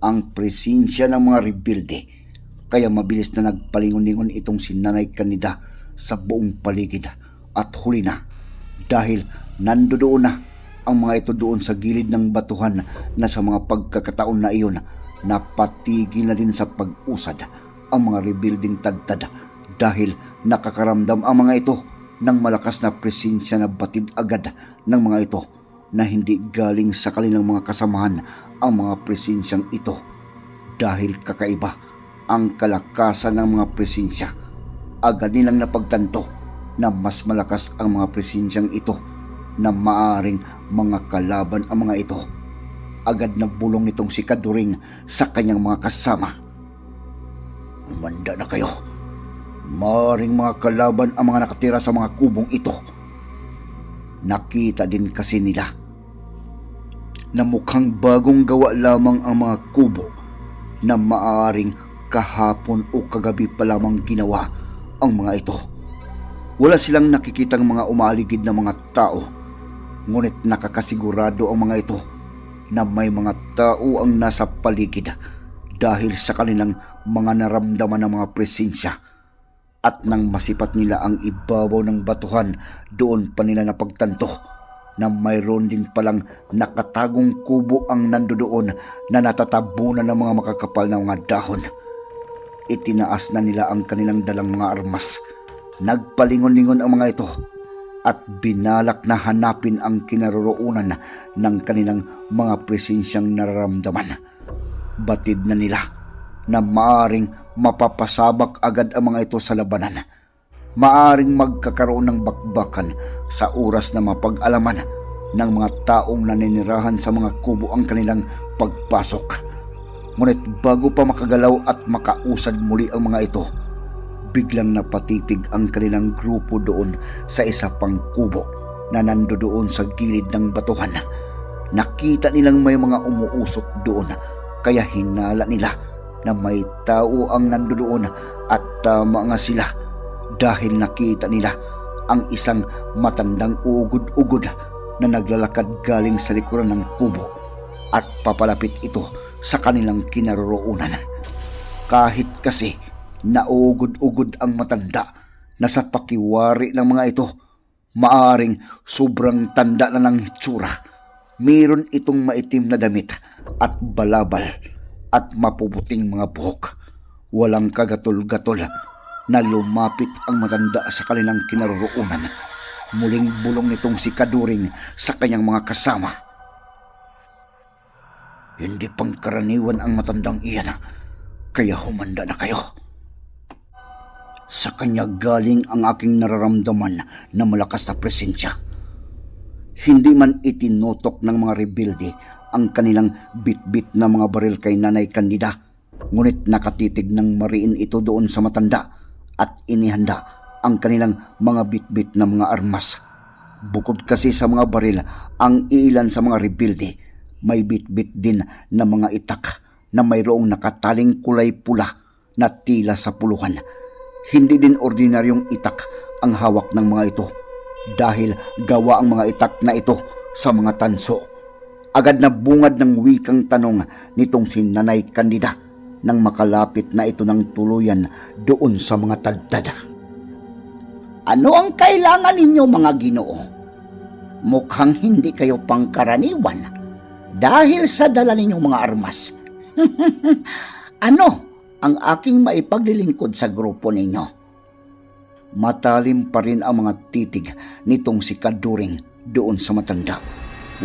ang presensya ng mga rebelde. Kaya mabilis na nagpalingon-lingon itong si Nanay Candida sa buong paligid at huli na dahil nandoon na ang mga ito doon sa gilid ng batuhan na sa mga pagkakataon na iyon napatigil na din sa pag-usad ang mga rebuilding tagtad dahil nakakaramdam ang mga ito ng malakas na presensya na batid agad ng mga ito na hindi galing sa kanilang mga kasamahan ang mga presensyang ito dahil kakaiba ang kalakasan ng mga presensya. Agad nilang napagtanto na mas malakas ang mga presensyang ito na maaring mga kalaban ang mga ito. Agad na bulong nitong si Kaduring sa kanyang mga kasama. Umanda na kayo. Maring mga kalaban ang mga nakatira sa mga kubong ito. Nakita din kasi nila na mukhang bagong gawa lamang ang mga kubo na maaring kahapon o kagabi pa lamang ginawa ang mga ito. Wala silang nakikitang mga umaligid na mga tao, ngunit nakakasigurado ang mga ito na may mga tao ang nasa paligid dahil sa kanilang mga naramdaman ng mga presensya at nang masipat nila ang ibabaw ng batuhan, doon pa nila napagtanto na mayroon din palang nakatagong kubo ang nandoon na natatabunan ng mga makakapal na mga dahon. Itinaas na nila ang kanilang dalang mga armas. Nagpalingon-lingon ang mga ito at binalak na hanapin ang kinaroroonan ng kanilang mga presensyang nararamdaman. Batid na nila na maaring mapapasabak agad ang mga ito sa labanan. Maaring magkakaroon ng bakbakan sa oras na mapag-alaman ng mga taong naninirahan sa mga kubo ang kanilang pagpasok. Ngunit bago pa makagalaw at makausad muli ang mga ito, biglang napatitig ang kanilang grupo doon sa isa pang kubo na nando doon sa gilid ng batuhan. Nakita nilang may mga umuusok doon kaya hinala nila na may tao ang nandoon at tama nga sila dahil nakita nila ang isang matandang ugod-ugod na naglalakad galing sa likuran ng kubo at papalapit ito sa kanilang kinaroroonan. Kahit kasi naugod-ugod ang matanda na sa pakiwari ng mga ito, maaring sobrang tanda na ng hitsura. Meron itong maitim na damit at balabal at mapuputing mga buhok. Walang kagatol-gatol na lumapit ang matanda sa kanilang kinaroroonan. Muling bulong nitong si Kaduring sa kanyang mga kasama. Hindi pangkaraniwan ang matandang iyan, kaya humanda na kayo. Sa kanya galing ang aking nararamdaman na malakas na presensya. Hindi man itinutok ng mga rebelde ang kanilang bit-bit na mga baril kay Nanay Candida, ngunit nakatitig ng mariin ito doon sa matanda at inihanda ang kanilang mga bit-bit na mga armas. Bukod kasi sa mga baril, ang ilan sa mga rebelde may bit-bit din na mga itak na mayroong nakataling kulay pula na tila sa puluhan. Hindi din ordinaryong itak ang hawak ng mga ito dahil gawa ang mga itak na ito sa mga tanso. Agad na bungad ng wikang tanong nitong si Nanay Candida nang makalapit na ito ng tuluyan doon sa mga tagdada. Ano ang kailangan ninyo mga ginoo? Mukhang hindi kayo pangkaraniwan dahil sa dala ninyong mga armas. Ano ang aking maipaglilingkod sa grupo ninyo? Matalim pa rin ang mga titig nitong si Kaduring doon sa matanda.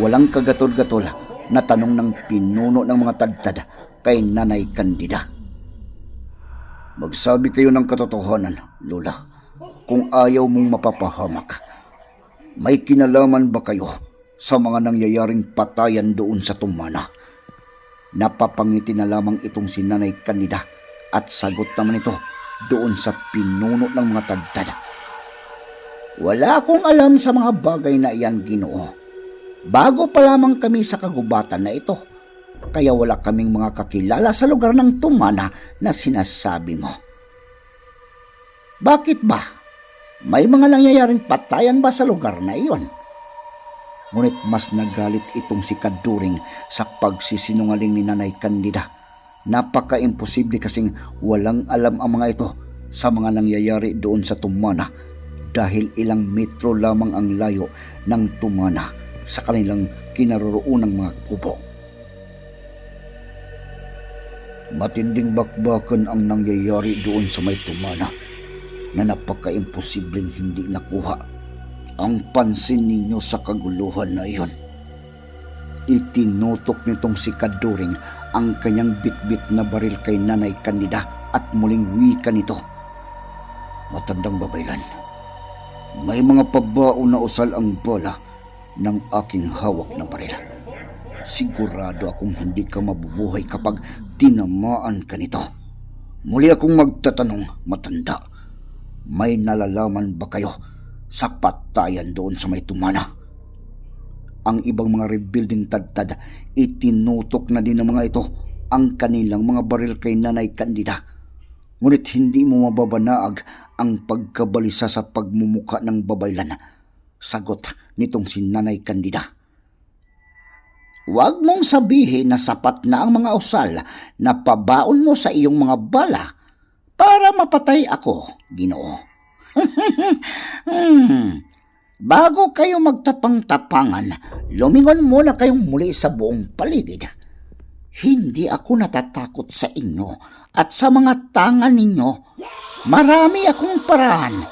Walang kagatol-gatol na tanong ng pinuno ng mga tadtad kay Nanay Candida. Magsabi kayo ng katotohanan, Lola, kung ayaw mong mapapahamak. May kinalaman ba kayo sa mga nangyayaring patayan doon sa tumana? Napapangiti na lamang itong si Nanay Candida at sagot naman ito doon sa pinuno ng mga tadtad. Wala akong alam sa mga bagay na iyan, Ginoo. Bago pa lamang kami sa kagubatan na ito, kaya wala kaming mga kakilala sa lugar ng tumana na sinasabi mo. Bakit ba? May mga nangyayaring patayan ba sa lugar na iyon? Ngunit mas nagalit itong si Kaduring sa pagsisinungaling ni Nanay Candida. Napaka-imposible kasing walang alam ang mga ito sa mga nangyayari doon sa Tumana dahil ilang metro lamang ang layo ng Tumana sa kanilang kinaroroonang mga kubo. Matinding bakbakan ang nangyayari doon sa may Tumana na napaka-imposibleng hindi nakuha ang pansin ninyo sa kaguluhan na iyon. Itinutok nitong si Kaduring ang kanyang bitbit na baril kay Nanay Candida at muling wika nito. Matandang babaylan, may mga pabao na usal ang bola ng aking hawak na baril. Sigurado akong hindi ka mabubuhay kapag tinamaan ka nito. Muli akong magtatanong, matanda. May nalalaman ba kayo sa patayan doon sa may tumana? Ang ibang mga rebuilding tadtad, itinutok na din ng mga ito ang kanilang mga baril kay Nanay Candida. Ngunit hindi mo mababanaag ang pagkabalisa sa pagmumuka ng babaylan. Sagot nitong si Nanay Candida. Huwag mong sabihin na sapat na ang mga usal na pabaon mo sa iyong mga bala para mapatay ako, Ginoo. hmm. Bago kayo magtapang-tapangan, lumingon muna kayong muli sa buong paligid. Hindi ako natatakot sa inyo at sa mga tangan ninyo. Marami akong paraan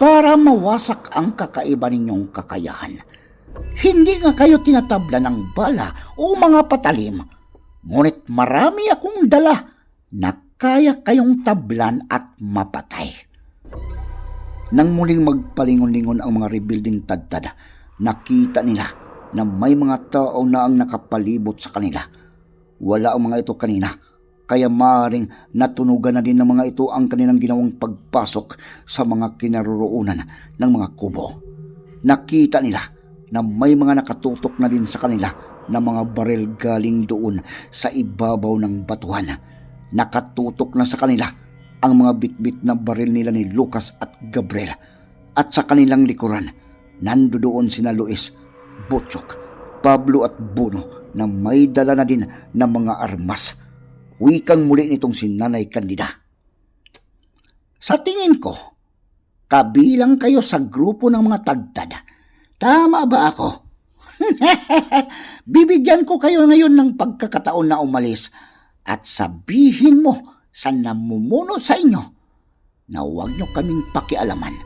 para mawasak ang kakaiba ninyong kakayahan. Hindi nga kayo tinatabla ng bala o mga patalim. Ngunit marami akong dala na kaya kayong tablan at mapatay. Nang muling magpalingon-lingon ang mga rebuilding tadtad, nakita nila na may mga tao na ang nakapalibot sa kanila. Wala ang mga ito kanina, kaya maaaring natunugan na din ng mga ito ang kanilang ginawang pagpasok sa mga kinaroroonan ng mga kubo. Nakita nila na may mga nakatutok na din sa kanila na mga barel galing doon sa ibabaw ng batuhan. Nakatutok na sa kanila ang mga bitbit na baril nila ni Lucas at Gabriel. At sa kanilang likuran, nando doon sina Luis, Butchok, Pablo at Buno na may dala na din ng mga armas. Wikang muli nitong si Nanay Candida. Sa tingin ko, kabilang kayo sa grupo ng mga tagtad. Tama ba ako? Bibigyan ko kayo ngayon ng pagkakataon na umalis at sabihin mo sa namumuno sa inyo na huwag nyo kaming pakialaman.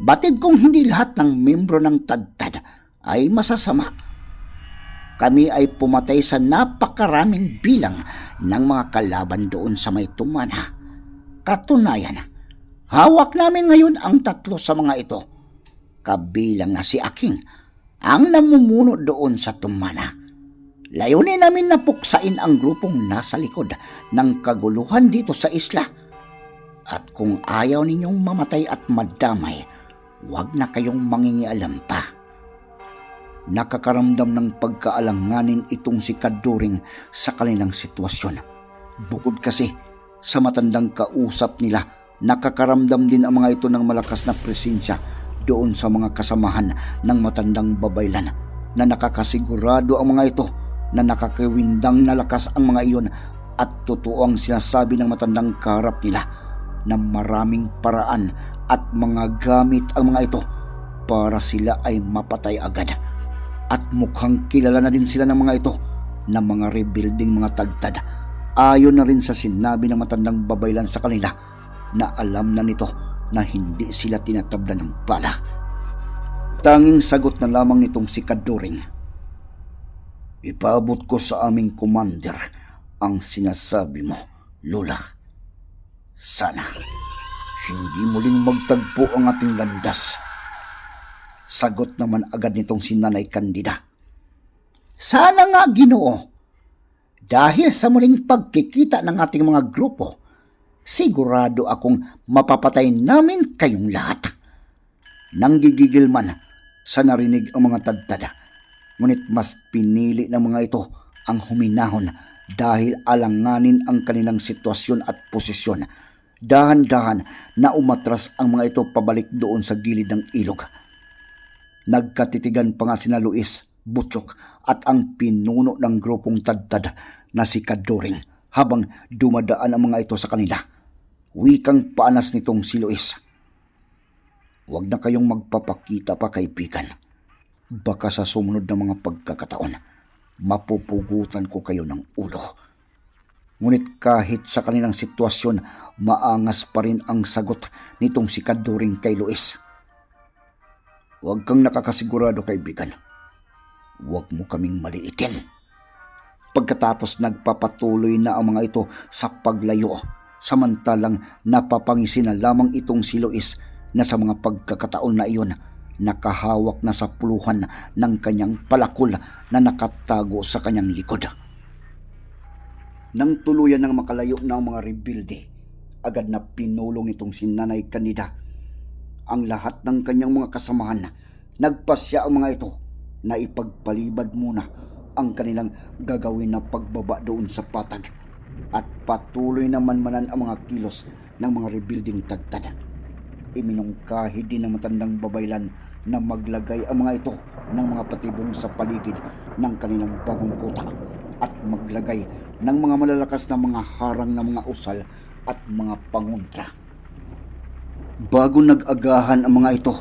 Batid kong hindi lahat ng membro ng tadtad ay masasama. Kami ay pumatay sa napakaraming bilang ng mga kalaban doon sa may tumana. Katunayan, hawak namin ngayon ang tatlo sa mga ito. Kabilang na si Aking, ang namumuno doon sa tumana. Layunin namin na puksain ang grupong nasa likod ng kaguluhan dito sa isla. At kung ayaw ninyong mamatay at madamay, huwag na kayong mangingialam pa. Nakakaramdam ng pagkaalanganin itong si Kaduring sa kanilang sitwasyon. Bukod kasi sa matandang kausap nila, nakakaramdam din ang mga ito ng malakas na presensya doon sa mga kasamahan ng matandang babaylan na nakakasigurado ang mga ito na nakakawindang na lakas ang mga iyon at totoo ang sinasabi ng matandang kaharap nila na maraming paraan at mga gamit ang mga ito para sila ay mapatay agad. At mukhang kilala na din sila ng mga ito na mga rebuilding mga tagtad Ayon na rin sa sinabi ng matandang babaylan sa kanila na alam na nito na hindi sila tinatabla ng bala. Tanging sagot na lamang nitong si Kaduring. Ipaabot ko sa aming commander ang sinasabi mo, Lola. Sana hindi muling magtagpo ang ating landas. Sagot naman agad nitong si Nanay Candida. Sana nga, Ginoo. Dahil sa muling pagkikita ng ating mga grupo, sigurado akong mapapatay namin kayong lahat. Nanggigigil man sa narinig ang mga tadtada, ngunit mas pinili ng mga ito ang huminahon dahil alanganin ang kanilang sitwasyon at posisyon. Dahan-dahan na umatras ang mga ito pabalik doon sa gilid ng ilog. Nagkatitigan pa nga sina Luis, Butchok at ang pinuno ng grupong tadtad na si Kadoring habang dumadaan ang mga ito sa kanila. Wikang paanas nitong si Luis. Huwag na kayong magpapakita pa kaibigan. Baka sa sumunod na mga pagkakataon, mapupugutan ko kayo ng ulo. Ngunit kahit sa kanilang sitwasyon, maangas pa rin ang sagot nitong si Kaduring kay Luis. Huwag kang nakakasigurado kaibigan. Huwag mo kaming maliitin. Pagkatapos nagpapatuloy na ang mga ito sa paglayo, samantalang napapangisin na lamang itong si Luis na sa mga pagkakataon na iyon, nakahawak na sa puluhan ng kanyang palakol na nakatago sa kanyang likod. Nang tuluyan ng makalayo ang mga rebuilde, agad na pinulong itong si Nanay Kanida. Ang lahat ng kanyang mga kasamahan, nagpasya ang mga ito na ipagpalibad muna ang kanilang gagawin na pagbaba doon sa patag at patuloy na manmanan ang mga kilos ng mga rebuilding tagtad. Iminungkahi din ng matandang babaylan na maglagay ang mga ito ng mga patibong sa paligid ng kanilang bagong kuta at maglagay ng mga malalakas na mga harang na mga usal at mga pangontra. Bago nag-agahan ang mga ito,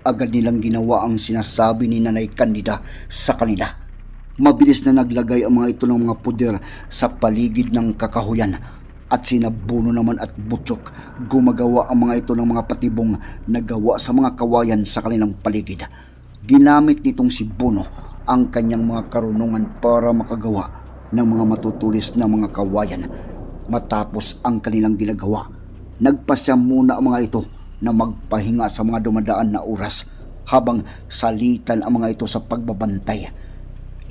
agad nilang ginawa ang sinasabi ni Nanay Candida sa kanila. Mabilis na naglagay ang mga ito ng mga puder sa paligid ng kakahuyan at sinabuno naman at butchok gumagawa ang mga ito ng mga patibong na gawa sa mga kawayan sa kanilang paligid. Ginamit nitong si Bono ang kanyang mga karunungan para makagawa ng mga matutulis na mga kawayan. Matapos ang kanilang ginagawa, nagpasya muna ang mga ito na magpahinga sa mga dumadaan na oras habang salitan ang mga ito sa pagbabantay.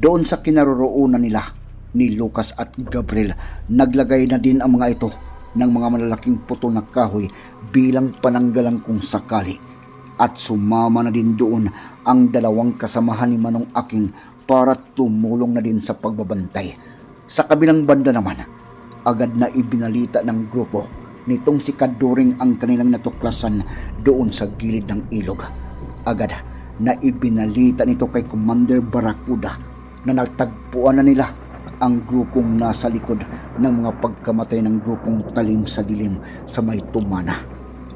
Doon sa kinaroroonan nila ni Lucas at Gabriel, naglagay na din ang mga ito ng mga malalaking putol na kahoy bilang pananggalang kung sakali. At sumama na din doon ang dalawang kasamahan ni Manong Aking para tumulong na din sa pagbabantay. Sa kabilang banda naman, agad na ibinalita ng grupo nitong si Kaduring ang kanilang natuklasan doon sa gilid ng ilog. Agad na ibinalita nito kay Commander Barakuda na nagtagpuan na nila ang grupong nasa likod ng mga pagkamatay ng grupong talim sa dilim sa may tumana.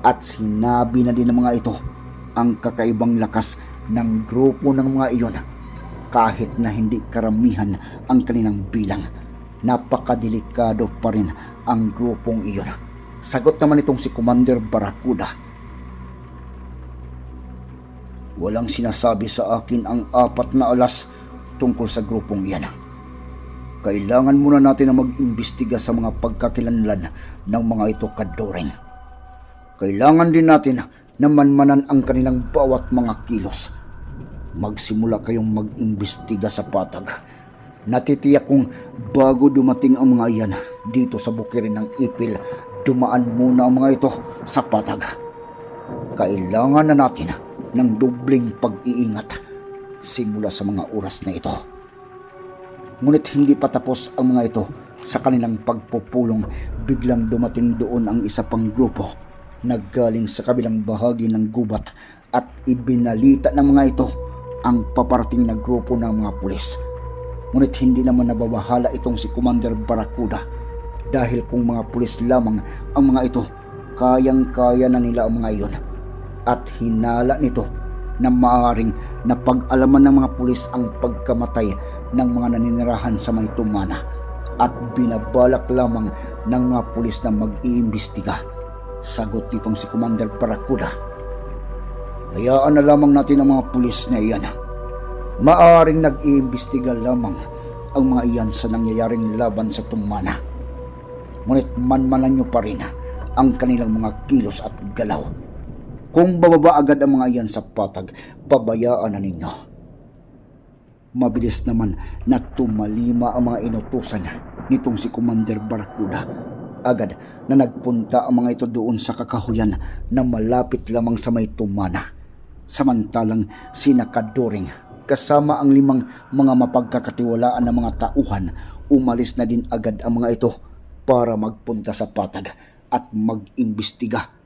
At sinabi na din ng mga ito ang kakaibang lakas ng grupo ng mga iyon kahit na hindi karamihan ang kanilang bilang. Napakadelikado pa rin ang grupong iyon. Sagot naman itong si Commander Barakuda. Walang sinasabi sa akin ang apat na alas tungkol sa grupong iyan. Kailangan muna natin na mag-imbestiga sa mga pagkakilanlan ng mga ito kadoring. Kailangan din natin na manmanan ang kanilang bawat mga kilos. Magsimula kayong mag-imbestiga sa patag. Natitiyak kong bago dumating ang mga iyan dito sa bukirin ng ipil, dumaan muna ang mga ito sa patag. Kailangan na natin ng dobling pag-iingat simula sa mga oras na ito. Ngunit hindi pa tapos ang mga ito sa kanilang pagpupulong biglang dumating doon ang isa pang grupo naggaling sa kabilang bahagi ng gubat at ibinalita ng mga ito ang paparating na grupo ng mga pulis. Ngunit hindi naman nababahala itong si Commander Barakuda dahil kung mga pulis lamang ang mga ito, kayang-kaya na nila ang mga iyon. At hinala nito na maaaring napag-alaman ng mga pulis ang pagkamatay ng mga naninirahan sa may tumana at binabalak lamang ng mga pulis na mag-iimbestiga. Sagot nitong si Commander Barracuda. Hayaan na lamang natin ang mga pulis na iyan. Maaring nag-iimbestiga lamang ang mga iyan sa nangyayaring laban sa tumana. Ngunit manmanan nyo pa rin ang kanilang mga kilos at galaw. Kung bababa agad ang mga iyan sa patag, pabayaan na ninyo. Mabilis naman na tumalima ang mga inutusan nitong si Commander Barracuda. Agad na nagpunta ang mga ito doon sa kakahuyan na malapit lamang sa may tumana. Samantalang sinakadoring kasama ang limang mga mapagkakatiwalaan ng mga tauhan, umalis na din agad ang mga ito para magpunta sa patag at mag-imbestiga.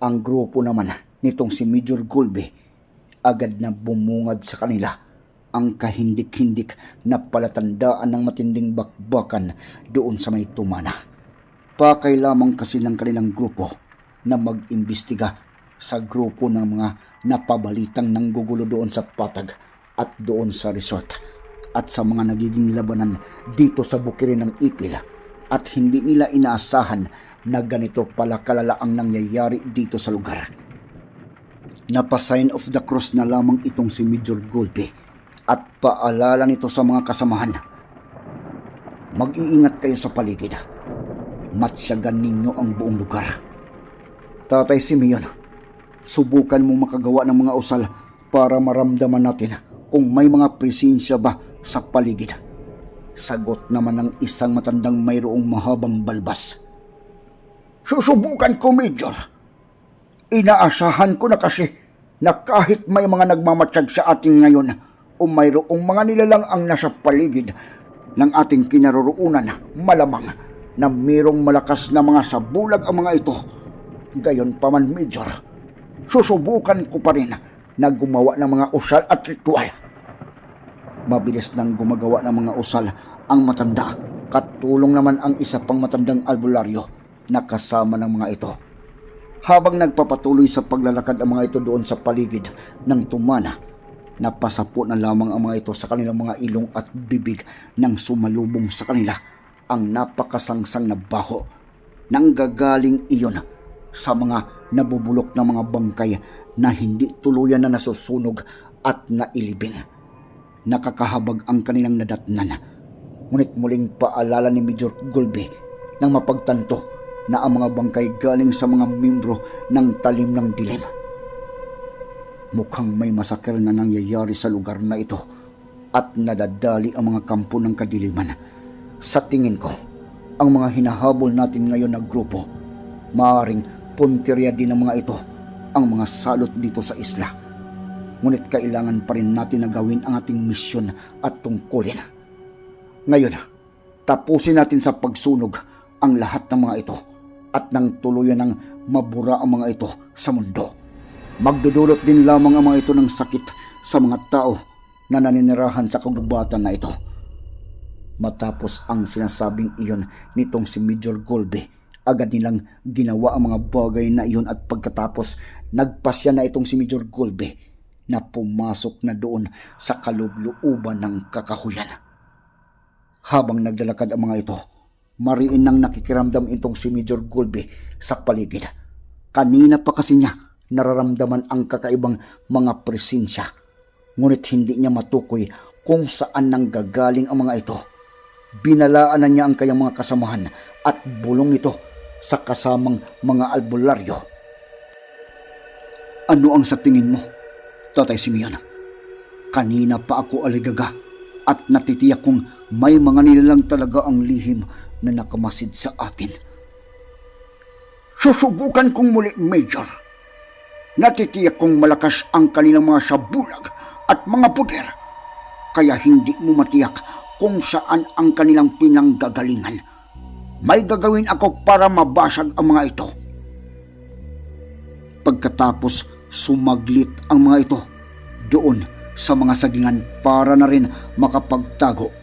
Ang grupo naman nitong si Major Gulbe agad na bumungad sa kanila ang kahindik-hindik na palatandaan ng matinding bakbakan doon sa may tumana. Pakay lamang kasi ng kanilang grupo na mag-imbestiga sa grupo ng mga napabalitang nanggugulo doon sa patag at doon sa resort at sa mga nagiging labanan dito sa bukirin ng ipil at hindi nila inaasahan na ganito pala kalala ang nangyayari dito sa lugar. Napasign of the cross na lamang itong si Major Golpe at paalala nito sa mga kasamahan. Mag-iingat kayo sa paligid. Matsyagan ninyo ang buong lugar. Tatay Simeon, subukan mo makagawa ng mga usal para maramdaman natin kung may mga presensya ba sa paligid. Sagot naman ng isang matandang mayroong mahabang balbas. Susubukan ko, Major. Inaasahan ko na kasi na kahit may mga nagmamatsyag sa atin ngayon o mayroong mga nilalang ang nasa paligid ng ating kinaroroonan, malamang na mayroong malakas na mga sabulag ang mga ito. Gayon pa man, Major, susubukan ko pa rin na gumawa ng mga usal at ritual. Mabilis nang gumagawa ng mga usal ang matanda. Katulong naman ang isa pang matandang albularyo na kasama ng mga ito. Habang nagpapatuloy sa paglalakad ang mga ito doon sa paligid ng tumana, napasapo na lamang ang mga ito sa kanilang mga ilong at bibig nang sumalubong sa kanila ang napakasangsang na baho. Nanggagaling iyon sa mga nabubulok na mga bangkay na hindi tuluyan na nasusunog at nailibing. Nakakahabag ang kanilang nadatnan. Ngunit muling paalala ni Major Gulbe nang mapagtanto na ang mga bangkay galing sa mga membro ng talim ng dilim. Mukhang may masakal na nangyayari sa lugar na ito at nadadali ang mga kampo ng kadiliman. Sa tingin ko, ang mga hinahabol natin ngayon na grupo, maaaring puntirya din ng mga ito ang mga salot dito sa isla. Ngunit kailangan pa rin natin na gawin ang ating misyon at tungkulin. Ngayon, tapusin natin sa pagsunog ang lahat ng mga ito at nang tuluyan ng mabura ang mga ito sa mundo. Magdudulot din lamang ang mga ito ng sakit sa mga tao na naninirahan sa kagubatan na ito. Matapos ang sinasabing iyon nitong si Major Golbe, agad nilang ginawa ang mga bagay na iyon at pagkatapos nagpasya na itong si Major Golbe na pumasok na doon sa kalubluuban ng kakahuyan. Habang naglalakad ang mga ito, mariin nang nakikiramdam itong si Major Golbe sa paligid. Kanina pa kasi niya nararamdaman ang kakaibang mga presensya. Ngunit hindi niya matukoy kung saan nang gagaling ang mga ito. Binalaan na niya ang kanyang mga kasamahan at bulong nito sa kasamang mga albularyo. Ano ang sa tingin mo, Tatay Simeon? Kanina pa ako aligaga at natitiyak kong may mga nilalang talaga ang lihim na nakamasid sa atin. Susubukan kong muli, Major. Natitiyak kong malakas ang kanilang mga sabulag at mga puder. Kaya hindi mo matiyak kung saan ang kanilang pinanggagalingan. May gagawin ako para mabasag ang mga ito. Pagkatapos sumaglit ang mga ito doon sa mga sagingan para na rin makapagtago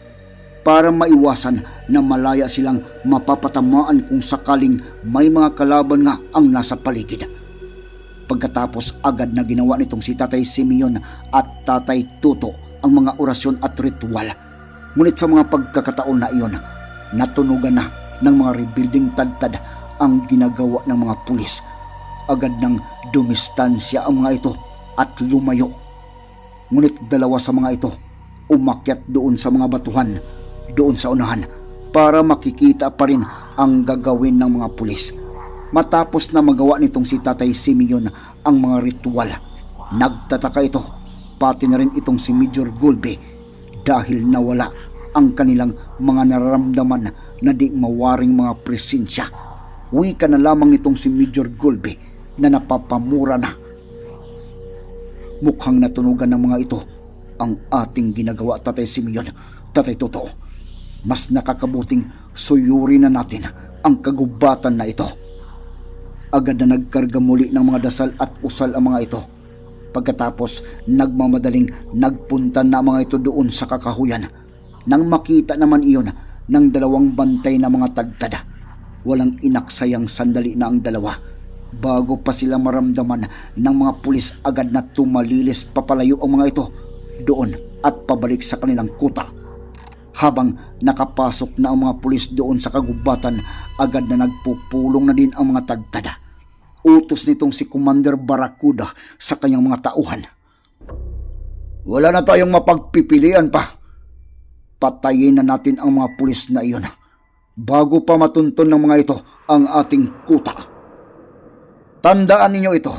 para maiwasan na malaya silang mapapatamaan kung sakaling may mga kalaban nga ang nasa paligid. Pagkatapos agad na ginawa nitong si Tatay Simeon at Tatay Tuto ang mga orasyon at ritual. Ngunit sa mga pagkakataon na iyon, natunugan na ng mga rebuilding tadtad ang ginagawa ng mga pulis. Agad nang dumistansya ang mga ito at lumayo. Ngunit dalawa sa mga ito umakyat doon sa mga batuhan, doon sa unahan, para makikita pa rin ang gagawin ng mga pulis. Matapos na magawa nitong si Tatay Simeon ang mga ritual, nagtataka ito, pati na rin itong si Major Gulbe dahil nawala ang kanilang mga nararamdaman na di mawaring mga presensya. Wika na lamang nitong si Major Gulbe na napapamura na. Mukhang natunugan ng mga ito ang ating ginagawa, Tatay Simeon, Tatay Totoo. Mas nakakabuting suyuri na natin ang kagubatan na ito. Agad na nagkarga muli ng mga dasal at usal ang mga ito. Pagkatapos, nagmamadaling nagpunta na mga ito doon sa kakahuyan. Nang makita naman iyon ng dalawang bantay na mga tagtad, walang inaksayang sandali na ang dalawa. Bago pa sila maramdaman ng mga pulis agad na tumalilis papalayo ang mga ito doon at pabalik sa kanilang kuta. Habang nakapasok na ang mga pulis doon sa kagubatan, agad na nagpupulong na din ang mga tagtada. Utos nitong si Commander Barracuda sa kanyang mga tauhan. Wala na tayong mapagpipilian pa. Patayin na natin ang mga pulis na iyon bago pa matunton ng mga ito ang ating kuta. Tandaan ninyo ito,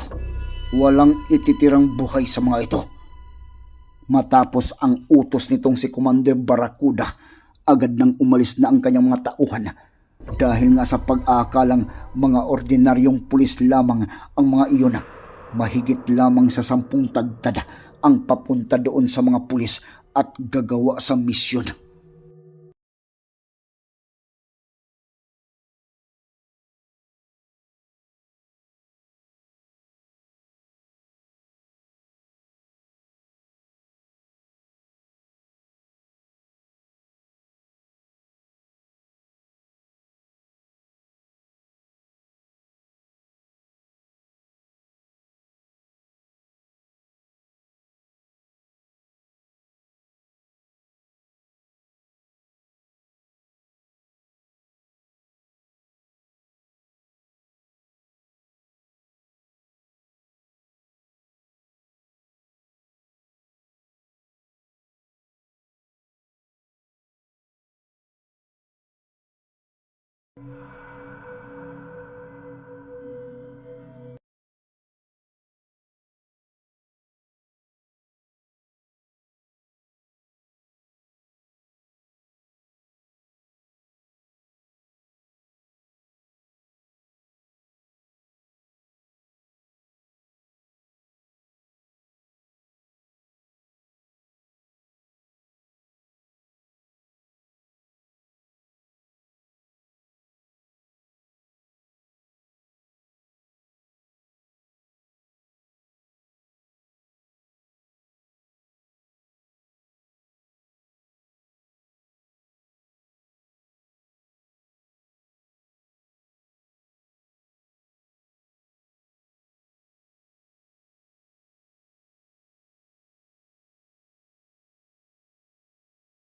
walang ititirang buhay sa mga ito. Matapos ang utos nitong si Commander Barracuda, agad nang umalis na ang kanyang mga tauhan dahil nga sa pag-aakalang mga ordinaryong pulis lamang ang mga iyon. Mahigit lamang sa sampung tagtad ang papunta doon sa mga pulis at gagawa sa misyon. あ!